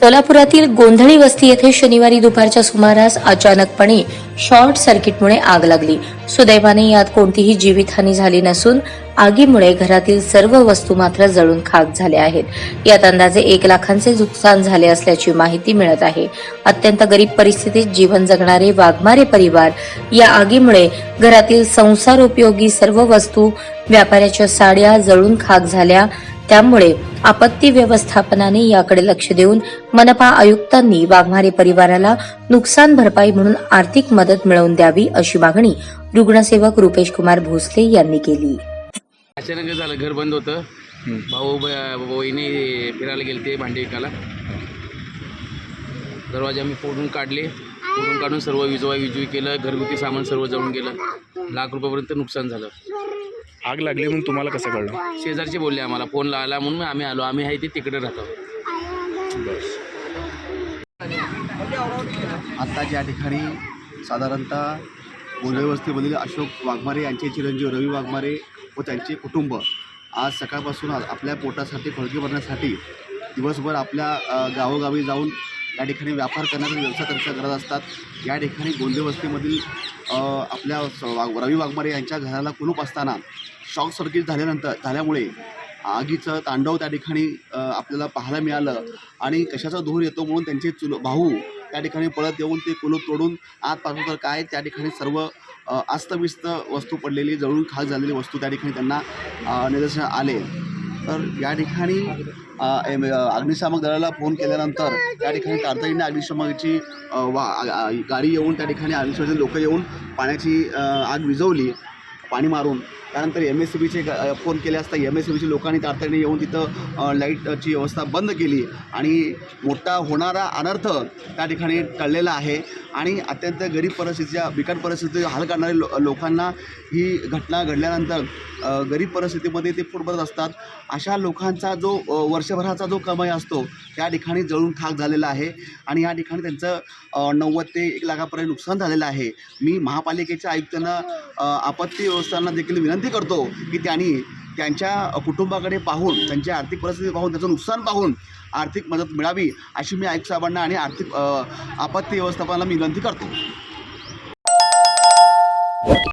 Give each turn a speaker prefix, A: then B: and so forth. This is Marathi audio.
A: सोलापुरातील गोंधळी वस्ती येथे शनिवारी दुपारच्या सुमारास अचानकपणे शॉर्ट सर्किटमुळे आग लागली. सुदैवाने यात कोणतीही जीवितहानी झाली नसून आगीमुळे घरातील सर्व वस्तू मात्र जळून खाक झाल्या आहेत. यात अंदाजे एक लाखांचे नुकसान झाले असल्याची माहिती मिळत आहे. अत्यंत गरीब परिस्थितीत जीवन जगणारे वाघमारे परिवार या आगीमुळे घरातील संसार उपयोगी सर्व वस्तू व्यापाऱ्याच्या साड्या जळून खाक झाल्या. त्यामुळे आपत्ती व्यवस्थापनाने याकडे लक्ष देऊन मनपा आयुक्तांनी वाघमारे परिवाराला नुकसान भरपाई म्हणून आर्थिक मदत मिळवून द्यावी अशी मागणी रुग्णसेवक रुपेश कुमार भोसले यांनी केली.
B: अचानक झालं घर बंद होतं. भाऊ ब- वहिनी फिरायला गेले ते भांडी विकायला. दरवाजे आम्ही फोडून काढले. फोडून काढून सर्व विजवा विजवी केलं. घरगुती सामान सर्व जळून गेलं. लाख रुपयापर्यंत नुकसान झालं.
C: आग लागली म्हणून तुम्हाला कसं कळलं?
B: शेजारचे बोलले आम्हाला फोन लावला म्हणून आम्ही आलो. आम्ही आहे ते तिकडे राहतो.
D: आत्ता ज्या ठिकाणी साधारणतः गोंधळ वस्तीमधील अशोक वाघमारे यांचे चिरंजीव रवी वाघमारे व त्यांचे कुटुंब आज सकाळपासून आज आपल्या पोटासाठी फळके भरण्यासाठी दिवसभर आपल्या गावोगावी जाऊन या ठिकाणी व्यापार करण्याचा व्यवसाय त्यांचा करत असतात. या ठिकाणी गोंदेवस्तीमधील आपल्या स- वाघ रवी वाघमारे यांच्या घराला कुलूप असताना शॉर्ट सर्किट झाल्यानंतर झाल्यामुळे आगीचं तांडव त्या ठिकाणी आपल्याला पाहायला मिळालं आणि कशाचा धूर येतो म्हणून त्यांचे चुल भाऊ त्या ठिकाणी पळत येऊन ते कुलूप तोडून आत पाहतो तर काय? त्या ठिकाणी सर्व अस्तव्यस्त वस्तू पडलेली जळून खाक झालेली वस्तू त्या ठिकाणी त्यांना निदर्शन आले. तर या ठिकाणी एम- अग्निशामक दलाला फोन केल्यानंतर त्या ठिकाणी तातडीने अग्निशामकाची वा गाडी येऊन त्या ठिकाणी अग्निशमनाचे लोक येऊन पाण्याची आग विझवली पाणी मारून. त्यानंतर एम एस सी बीचे फोन केले असता एम एस सी बीच्या लोकांनी तातडीने येऊन तिथं लाईटची व्यवस्था बंद केली. आणि मोठा होणारा अनर्थ त्या ठिकाणी टळलेला आहे. आणि अत्यंत गरीब परिस्थितीच्या बिकट परिस्थितीत हाल करणारे लो लोकांना ही घटना घडल्यानंतर गरीब परिस्थितीमध्ये ते पोट भरत असतात. अशा लोकांचा जो वर्षभराचा जो कमाई असतो त्या ठिकाणी जळून खाक झालेला आहे. आणि या ठिकाणी त्यांचं नव्वद ते एक लाखापर्यंत नुकसान झालेलं आहे. मी महापालिकेच्या आयुक्तांना आपत्ती व्यवस्थांना देखील विनंती विनंती करतो की त्यांनी त्यांच्या कुटुंबाकडे पाहून त्यांची आर्थिक परिस्थिती पाहून त्याचं नुकसान पाहून आर्थिक मदत मिळावी अशी मी आयुक्त साहेबांना आणि आर्थिक आपत्ती व्यवस्थापनाला मी विनंती करतो.